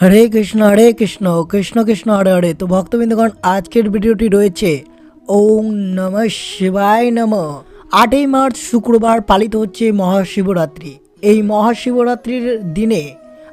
হরে কৃষ্ণ হরে কৃষ্ণ কৃষ্ণ কৃষ্ণ, হরে হরে। তো ভক্তবৃন্দগণ, আজকের ভিডিওটি রয়েছে ওম নম শিবায় নম। আটই মার্চ শুক্রবার পালিত হচ্ছে মহাশিবরাত্রি। এই মহাশিবরাত্রির দিনে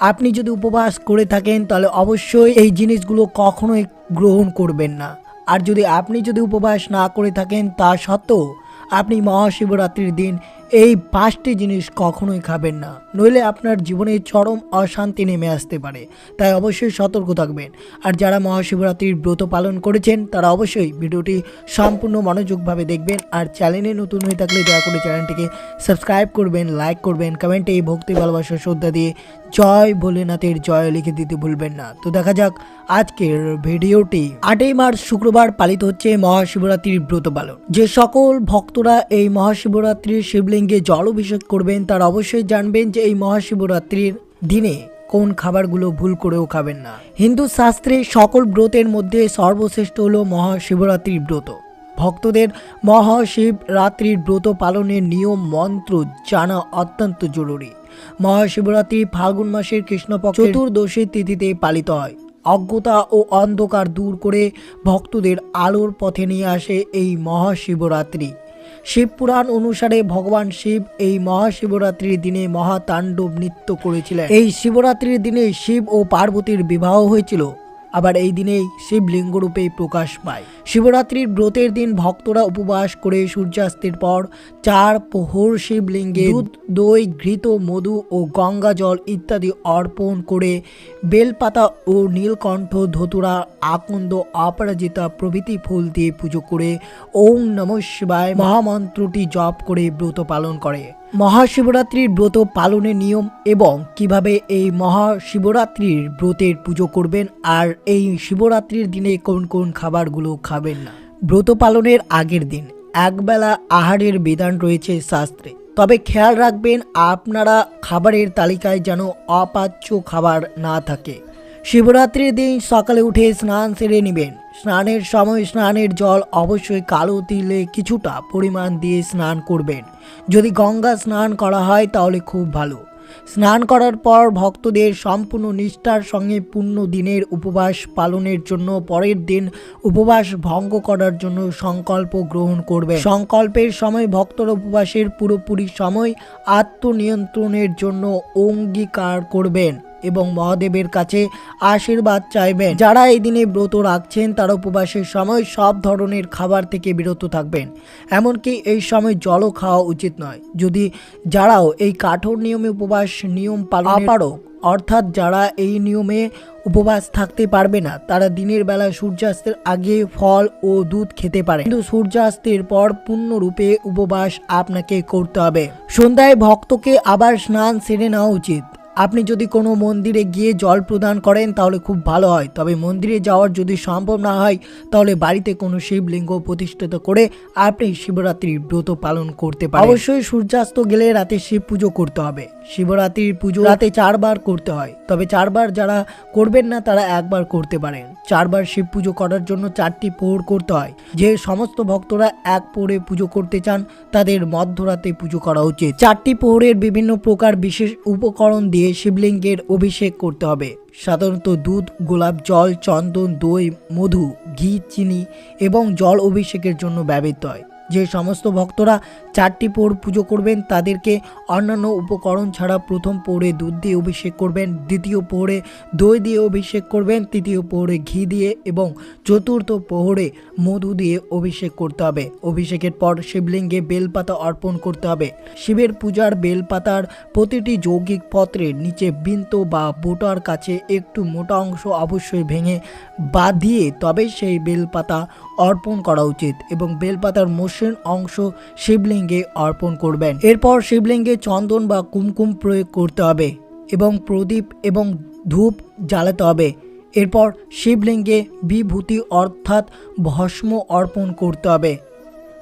আপনি যদি উপবাস করে থাকেন, তাহলে অবশ্যই এই জিনিসগুলো কখনোই গ্রহণ করবেন না। আর যদি আপনি যদি উপবাস না করে থাকেন, তা সত্ত্বেও আপনি মহাশিবরাত্রির দিন এই পাঁচটি জিনিস কখনোই খাবেন না। নইলে আপনার জীবনে চরম অশান্তি নেমে আসতে পারে। তাই অবশ্যই সতর্ক থাকবেন। আর যারা মহাশিবরাত্রির ব্রত পালন করেছেন, তারা অবশ্যই ভিডিওটি সম্পূর্ণ মনোযোগভাবে দেখবেন। আর চ্যানেলে নতুন হয়ে থাকলে দয়া করে চ্যানেলটিকে সাবস্ক্রাইব করবেন, লাইক করবেন, কমেন্টে এই ভক্তি ভালোবাসা শ্রদ্ধা দিয়ে জয় ভোলেনাথের জয় লিখে দিতে ভুলবেন না। তো দেখা যাক আজকের ভিডিওটি। আটই মার্চ শুক্রবার পালিত হচ্ছে মহাশিবরাত্রির ব্রত পালন। যে সকল ভক্তরা এই মহাশিবরাত্রির শিবলিঙ্গে জল অভিষেক করবেন, তারা অবশ্যই জানবেন যে এই মহাশিবরাত্রির দিনে কোন খাবারগুলো ভুল করেও খাবেন না। হিন্দু শাস্ত্রে সকল ব্রতের মধ্যে সর্বশ্রেষ্ঠ হল মহাশিবরাত্রির ব্রত। ভক্তদের মহাশিবরাত্রির ব্রত পালনের নিয়ম, মন্ত্র জানা অত্যন্ত জরুরি। মহাশিবরাত্রি ফাল্গুন মাসের কৃষ্ণপক্ষ চতুর্দশী তিথিতে পালিত হয়। অজ্ঞতা ও অন্ধকার দূর করে ভক্তদের আলোর পথে নিয়ে আসে এই মহাশিবরাত্রি। শিবপুরাণ অনুসারে ভগবান শিব এই মহাশিবরাত্রির দিনে মহাতাণ্ডব নৃত্য করেছিলেন। এই শিবরাত্রির দিনে শিব ও পার্বতীর বিবাহ হয়েছিল। আবার এই দিনেই শিবলিঙ্গ রূপে প্রকাশ পায় শিবরাত্রির ব্রতের দিন ভক্তরা উপবাস করে সূর্যাস্তের পর চার প্রহর শিবলিঙ্গে দুধ, দই, ঘৃত, মধু ও গঙ্গা জল ইত্যাদি অর্পণ করে বেলপাতা ও নীলকণ্ঠ ধতুরা আকন্দ অপরাজিতা প্রভৃতি ফুল দিয়ে পুজো করে ওম নম শিবায় মহামন্ত্রটি জপ করে ব্রত পালন করে। মহাশিবরাত্রির ব্রত পালনের নিয়ম এবং কীভাবে এই মহাশিবরাত্রির ব্রতের পুজো করবেন আর এই শিবরাত্রির দিনে কোন কোন খাবারগুলো খাবেন না। ব্রত পালনের আগের দিন একবেলা আহারের বিধান রয়েছে শাস্ত্রে। তবে খেয়াল রাখবেন আপনারা খাবারের তালিকায় যেন অপাচ্য খাবার না থাকে। শিবরাত্রির দিন সকালে উঠে স্নান সেরে নেবেন। স্নানের সময় স্নানের জল অবশ্যই কালো তিলে কিছুটা পরিমাণ দিয়ে স্নান করবেন। যদি গঙ্গা স্নান করা হয় তাহলে খুব ভালো। স্নান করার পর ভক্তদের সম্পূর্ণ নিষ্ঠার সঙ্গে পূর্ণ দিনের উপবাস পালনের জন্য পরের দিন উপবাস ভঙ্গ করার জন্য সংকল্প গ্রহণ করবে সংকল্পের সময় ভক্তর উপবাসের পুরোপুরি সময় আত্মনিয়ন্ত্রণের জন্য অঙ্গীকার করবেন। এবং মহাদেবের কাছে আশীর্বাদ চাইবেন। যারা এই দিনে ব্রত রাখছেন তারা উপবাসের সময় সব ধরনের খাবার থেকে বিরত থাকবেন। এমনকি এই সময় জলও খাওয়া উচিত নয়। যদি যারাও এই কাঠোর নিয়মে উপবাস নিয়ম পালন অপারক অর্থাৎ যারা এই নিয়মে উপবাস থাকতে পারবে না তারা দিনের বেলা সূর্যাস্তের আগে ফল ও দুধ খেতে পারে। কিন্তু সূর্যাস্তের পর পূর্ণরূপে উপবাস আপনাকে করতে হবে। সন্ধ্যায় ভক্তকে আবার স্নান সেরে নেওয়া উচিত। আপনি যদি কোনো মন্দিরে গিয়ে জল প্রদান করেন, তাহলে খুব ভালো হয়। তবে মন্দিরে যাওয়ার যদি সম্ভব না হয়, তাহলে বাড়িতে কোনো শিবলিঙ্গ প্রতিষ্ঠিত করে আপনি শিবরাত্রির ব্রত পালন করতে পারেন। অবশ্যই সূর্যাস্ত গেলে রাতে শিব পুজো করতে হবে। শিবরাত্রির পুজো রাতে চারবার করতে হয়। তবে চারবার যারা করবেন না, তারা একবার করতে পারেন। চারবার শিব পুজো করার জন্য চারটি পোহর করতে হয়। যে সমস্ত ভক্তরা এক পোহরে পুজো করতে চান, তাদের মধ্যরাতে পুজো করা উচিত। চারটি পোহরের বিভিন্ন প্রকার বিশেষ উপকরণ দিয়ে শিবলিঙ্গের অভিষেক করতে হবে। সাধারণত দুধ, গোলাপ জল, চন্দন, দই, মধু, ঘি, চিনি এবং জল অভিষেকের জন্য ব্যবহৃত হয়। যে সমস্ত ভক্তরা চারটি পোর পুজো করবেন, তাদেরকে অন্যান্য উপকরণ ছাড়া প্রথম পোহরে দুধ দিয়ে অভিষেক করবেন, দ্বিতীয় পোহরে দই দিয়ে অভিষেক করবেন, তৃতীয় পোহরে ঘি দিয়ে এবং চতুর্থ পোহরে মধু দিয়ে অভিষেক করতে হবে। অভিষেকের পর শিবলিঙ্গে বেলপাতা অর্পণ করতে হবে। শিবের পূজার বেলপাতার প্রতিটি যৌগিক পত্রের নিচে বৃন্ত বা বোটার কাছে একটু মোটা অংশ অবশ্যই ভেঙে বা দিয়ে তবে সেই বেলপাতা অর্পণ করা উচিত এবং বেলপাতার মসৃণ অংশ শিবলিঙ্গে অর্পণ করবেন। এরপর শিবলিঙ্গে চন্দন বা কুমকুম প্রয়োগ করতে হবে এবং প্রদীপ এবং ধূপ জ্বালাতে হবে। এরপর শিবলিঙ্গে বিভূতি অর্থাৎ ভস্ম অর্পণ করতে হবে।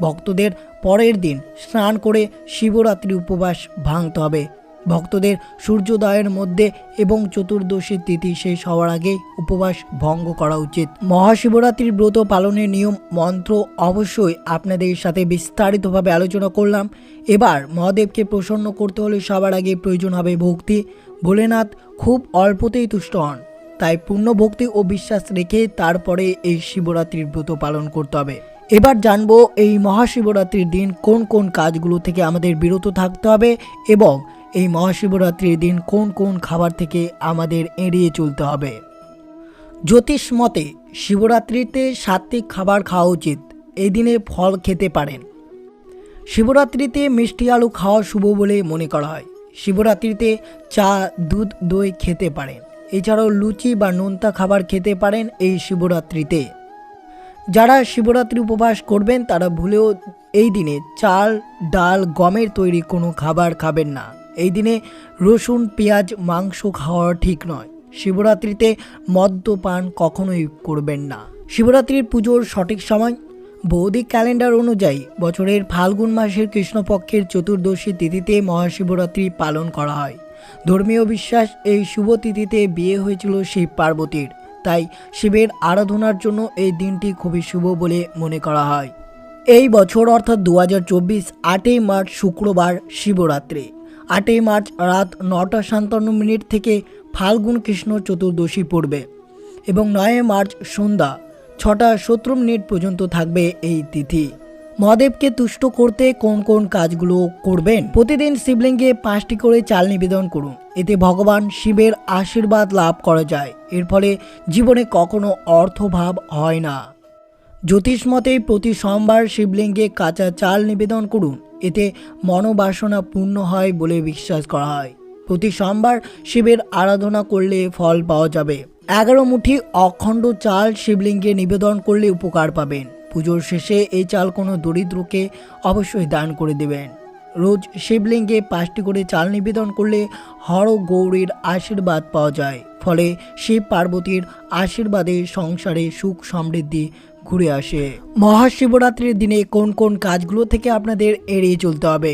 ভক্তদের পরের দিন স্নান করে শিবরাত্রি উপবাস ভাঙতে হবে। ভক্তদের সূর্যোদয়ের মধ্যে এবং চতুর্দশীর তিথি শেষ হওয়ার আগে উপবাস ভঙ্গ করা উচিত। মহাশিবরাত্রির ব্রত পালনের নিয়ম, মন্ত্র অবশ্যই আপনাদের সাথে বিস্তারিতভাবে আলোচনা করলাম। এবার মহাদেবকে প্রসন্ন করতে হলে সবার আগে প্রয়োজন হবে ভক্তি। ভোলেনাথ খুব অল্পতেই তুষ্ট হন, তাই পূর্ণ ভক্তি ও বিশ্বাস রেখে তারপরে এই শিবরাত্রির ব্রত পালন করতে হবে। এবার জানব এই মহাশিবরাত্রির দিন কোন কোন কাজগুলো থেকে আমাদের বিরত থাকতে হবে এবং এই মহাশিবরাত্রির দিন কোন কোন খাবার থেকে আমাদের এড়িয়ে চলতে হবে? জ্যোতিষ মতে, শিবরাত্রিতে সাত্বিক খাবার খাওয়া উচিত। এই দিনে ফল খেতে পারেন। শিবরাত্রিতে মিষ্টি আলু খাওয়া শুভ বলে মনে করা হয়। শিবরাত্রিতে চা, দুধ, দই খেতে পারেন। এছাড়াও লুচি বা নোনতা খাবার খেতে পারেন এই শিবরাত্রিতে। যারা শিবরাত্রি উপবাস করবেন, তারা ভুলেও এই দিনে চাল, ডাল, গমের তৈরি কোনো খাবার খাবেন না। এই দিনে রসুন, পেঁয়াজ, মাংস খাওয়া ঠিক নয়। শিবরাত্রিতে মদ্যপান কখনোই করবেন না। শিবরাত্রির পুজোর সঠিক সময় বৌদ্ধিক ক্যালেন্ডার অনুযায়ী বছরের ফাল্গুন মাসের কৃষ্ণপক্ষের চতুর্দশী তিথিতে মহাশিবরাত্রি পালন করা হয়। ধর্মীয় বিশ্বাস এই শুভ তিথিতে বিয়ে হয়েছিল শিব পার্বতীর। তাই শিবের আরাধনার জন্য এই দিনটি খুবই শুভ বলে মনে করা হয়। এই বছর অর্থাৎ দু হাজার চব্বিশ আটই মার্চ শুক্রবার শিবরাত্রি। আটই মার্চ রাত নটা সাতান্ন মিনিট থেকে ফাল্গুন কৃষ্ণ চতুর্দশী পড়বে এবং নয় মার্চ সন্ধ্যা ছটা সতেরো মিনিট পর্যন্ত থাকবে এই তিথি। মহাদেবকে তুষ্ট করতে কোন কোন কাজগুলো করবেন? প্রতিদিন শিবলিঙ্গে পাঁচটি করে চাল নিবেদন করুন। এতে ভগবান শিবের আশীর্বাদ লাভ করা যায়। এর ফলে জীবনে কখনো অর্থভাব হয় না। জ্যোতিষ মতে প্রতি সোমবার শিবলিঙ্গে কাঁচা চাল নিবেদন করুন। এতে মনোবাসনা পূর্ণ হয় বলে বিশ্বাস করা হয়। প্রতি সোমবার শিবের আরাধনা করলে ফল পাওয়া যাবে। এগারো মুঠি অখণ্ড চাল শিবলিঙ্গে নিবেদন করলে উপকার পাবেন। পুজোর শেষে এই চাল কোনো দরিদ্রকে অবশ্যই দান করে দেবেন। রোজ শিবলিঙ্গে পাঁচটি করে চাল নিবেদন করলে হর গৌরীর আশীর্বাদ পাওয়া যায়। ফলে শিব পার্বতীর আশীর্বাদে সংসারে সুখ সমৃদ্ধি ঘুরে আসে। মহাশিবরাত্রির দিনে কোন কোন কাজগুলো থেকে আপনাদের এড়িয়ে চলতে হবে?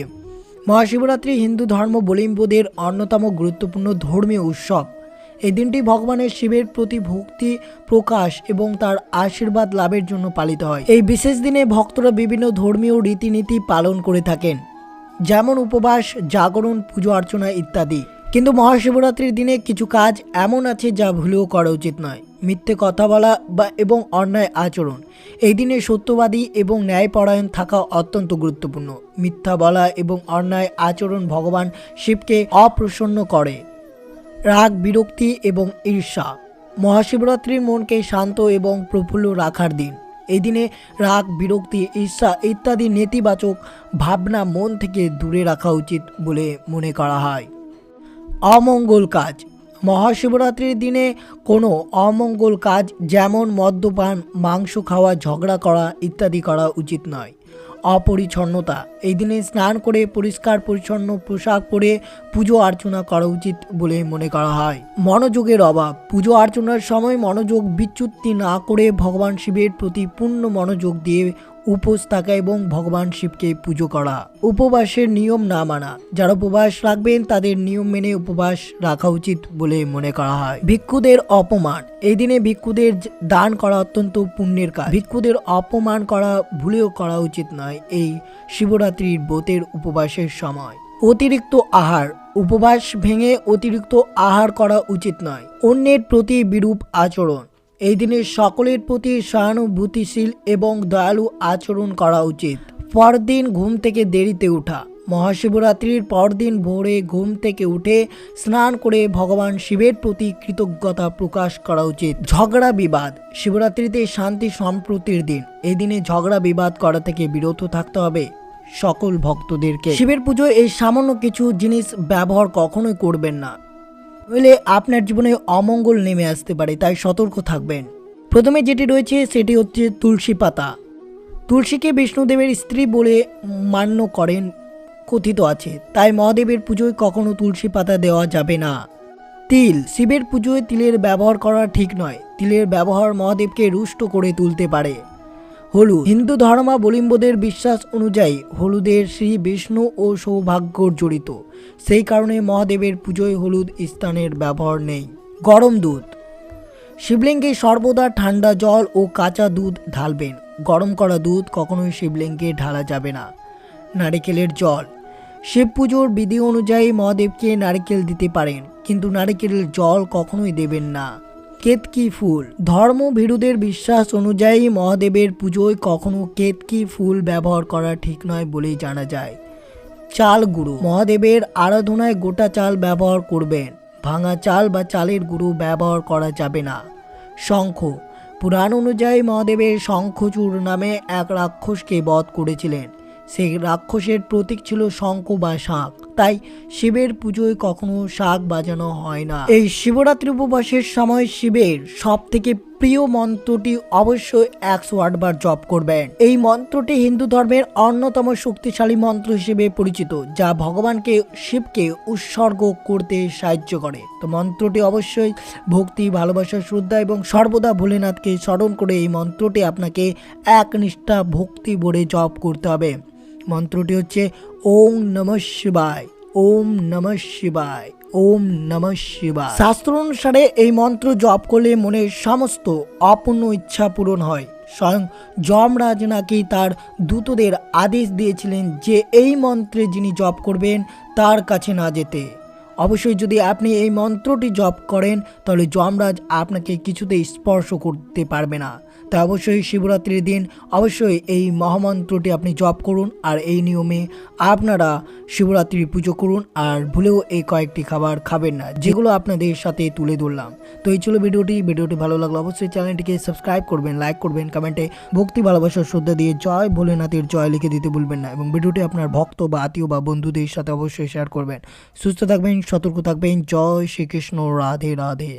মহাশিবরাত্রি হিন্দু ধর্মাবলম্বীদের অন্যতম গুরুত্বপূর্ণ ধর্মীয় উৎসব। এই দিনটি ভগবানের শিবের প্রতি ভক্তি প্রকাশ এবং তার আশীর্বাদ লাভের জন্য পালিত হয়। এই বিশেষ দিনে ভক্তরা বিভিন্ন ধর্মীয় রীতিনীতি পালন করে থাকেন, যেমন উপবাস, জাগরণ, পুজো অর্চনা ইত্যাদি। কিন্তু মহাশিবরাত্রির দিনে কিছু কাজ এমন আছে যা ভুলেও করা উচিত নয়। মিথ্যে কথা বলা বা এবং অন্যায় আচরণ। এই দিনে সত্যবাদী এবং ন্যায়পরায়ণ থাকা অত্যন্ত গুরুত্বপূর্ণ। মিথ্যা বলা এবং অন্যায় আচরণ ভগবান শিবকে অপ্রসন্ন করে। রাগ, বিরক্তি এবং ঈর্ষা। মহাশিবরাত্রির মনকে শান্ত এবং প্রফুল্ল রাখার দিন। এই দিনে রাগ, বিরক্তি, ঈর্ষা ইত্যাদি নেতিবাচক ভাবনা মন থেকে দূরে রাখা উচিত বলে মনে করা হয়। অমঙ্গল কাজ। মহাশিবরাত্রির দিনে কোনো অমঙ্গল কাজ যেমন মদ্যপান, মাংস খাওয়া, ঝগড়া করা ইত্যাদি করা উচিত নয়। অপরিচ্ছন্নতা। এই দিনে স্নান করে পরিষ্কার, পরিচ্ছন্ন পোশাক পরে পুজো অর্চনা করা উচিত বলে মনে করা হয়। মনোযোগের অভাব। পুজো অর্চনার সময় মনোযোগ বিচ্যুতি না করে ভগবান শিবের প্রতি পূর্ণ মনোযোগ দিয়ে উপোস থাকা এবং ভগবান শিবকে পুজো করা। উপবাসের নিয়ম না মানা। যারা উপবাস রাখবেন, তাদের নিয়ম মেনে উপবাস রাখা উচিত বলে মনে করা হয়। ভিক্ষুদের অপমান। এই দিনে ভিক্ষুদের দান করা অত্যন্ত পুণ্যের কাজ। ভিক্ষুদের অপমান করা ভুলেও করা উচিত নয়। এই শিবরাত্রির ব্রতের উপবাসের সময়। অতিরিক্ত আহার। উপবাস ভেঙে অতিরিক্ত আহার করা উচিত নয়। অন্যের প্রতি বিরূপ আচরণ। এই দিনে সকলের প্রতি সহানুভূতিশীল এবং দয়ালু আচরণ করা উচিত। পরদিন ঘুম থেকে দেরিতে ওঠা মহাশিবরাত্রির পরদিন ভোরে ঘুম থেকে উঠে স্নান করে ভগবান শিবের প্রতি কৃতজ্ঞতা প্রকাশ করা উচিত। ঝগড়া বিবাদ। শিবরাত্রিতে শান্তি সম্প্রতির দিন। এই দিনে ঝগড়া বিবাদ করা থেকে বিরত থাকতে হবে সকল ভক্তদেরকে। শিবের পুজোয় এই সামান্য কিছু জিনিস ব্যবহার কখনোই করবেন না। নইলে আপনার জীবনে অমঙ্গল নেমে আসতে পারে, তাই সতর্ক থাকবেন। প্রথমে যেটি রয়েছে, সেটি হচ্ছে তুলসী পাতা। তুলসীকে বিষ্ণুদেবের স্ত্রী বলে মান্য করেন, কথিত আছে। তাই মহাদেবের পুজোয় কখনো তুলসী পাতা দেওয়া যাবে না। তিল, শিবের পুজোয় তিলের ব্যবহার করা ঠিক নয়। তিলের ব্যবহার মহাদেবকে রুষ্ট করে তুলতে পারে। হলুদ। হিন্দু ধর্মাবলম্বীদের বিশ্বাস অনুযায়ী হলুদের শ্রী বিষ্ণু ও সৌভাগ্য জড়িত। সেই কারণে মহাদেবের পুজোয় হলুদ স্থানের ব্যবহার নেই। গরম দুধ। শিবলিঙ্গে সর্বদা ঠান্ডা জল ও কাঁচা দুধ ঢালবেন। গরম করা দুধ কখনোই শিবলিঙ্গে ঢালা যাবে না। নারিকেলের জল। শিব পুজোর বিধি অনুযায়ী মহাদেবকে নারিকেল দিতে পারেন, কিন্তু নারিকেলের জল কখনোই দেবেন না। কেতকি ফুল? ধর্ম ধর্মভীরুদের বিশ্বাস অনুযায়ী মহাদেবের পুজোয় কখনো কেতকি ফুল ব্যবহার করা ঠিক নয় বলেই জানা যায়। চাল গুঁড়ো। মহাদেবের আরাধনায় গোটা চাল ব্যবহার করবেন। ভাঙা চাল বা চালের গুঁড়ো ব্যবহার করা যাবে না। শঙ্খ। পুরাণ অনুযায়ী মহাদেবের শঙ্খচূড় নামে এক রাক্ষসকে বধ করেছিলেন। সেই রাক্ষসের প্রতীক ছিল শঙ্খ বা শাঁখ। তাই শিবের পুজোয় কখনো শাক বাজানো হয় না। এই শিবরাত্রি উপবাসের সময় শিবের সব থেকে প্রিয় মন্ত্রটি অবশ্যই একশো আটবার জপ করবেন। এই মন্ত্রটি হিন্দু ধর্মের অন্যতম শক্তিশালী মন্ত্র হিসেবে পরিচিত, যা ভগবানকে শিবকে উৎসর্গ করতে সাহায্য করে। তো মন্ত্রটি অবশ্যই ভক্তি, ভালোবাসা, শ্রদ্ধা এবং সর্বদা ভোলেনাথকে স্মরণ করে এই মন্ত্রটি আপনাকে একনিষ্ঠা ভক্তি ভরে জপ করতে হবে। মন্ত্রটি হচ্ছে ওম নমঃ শিবায়, ওম নমঃ শিবায়, ওম নমঃ শিবায়। শাস্ত্র অনুসারে এই মন্ত্র জপ করলে মনের সমস্ত অপূর্ণ ইচ্ছা পূরণ হয়। স্বয়ং যমরাজ নাকি তার দূতদের আদেশ দিয়েছিলেন যে এই মন্ত্রে যিনি জপ করবেন তার কাছে না যেতে। অবশ্যই যদি আপনি এই মন্ত্রটি জপ করেন, তাহলে যমরাজ আপনাকে কিছুতেই স্পর্শ করতে পারবে না। তাই অবশ্যই শিবরাত্রির দিন অবশ্যই এই মহামন্ত্রটি আপনি জপ করুন, আর এই নিয়মে আপনারা শিবরাত্রির পুজো করুন, আর ভুলেও এই কয়েকটি খাবার খাবেন না, যেগুলো আপনাদের সাথে তুলে ধরলাম। তো এই ছিল ভিডিওটি ভিডিওটি ভালো লাগল অবশ্যই চ্যানেলটিকে সাবস্ক্রাইব করবেন, লাইক করবেন, কমেন্টে ভক্তি ভালোবাসার শ্রদ্ধা দিয়ে জয় ভোলেনাথের জয় লিখে দিতে ভুলবেন না, এবং ভিডিওটি আপনার ভক্ত বা আত্মীয় বা বন্ধুদের সাথে অবশ্যই শেয়ার করবেন। সুস্থ থাকবেন, সতর্ক থাকবেন, জয় শ্রীকৃষ্ণ, রাধে রাধে।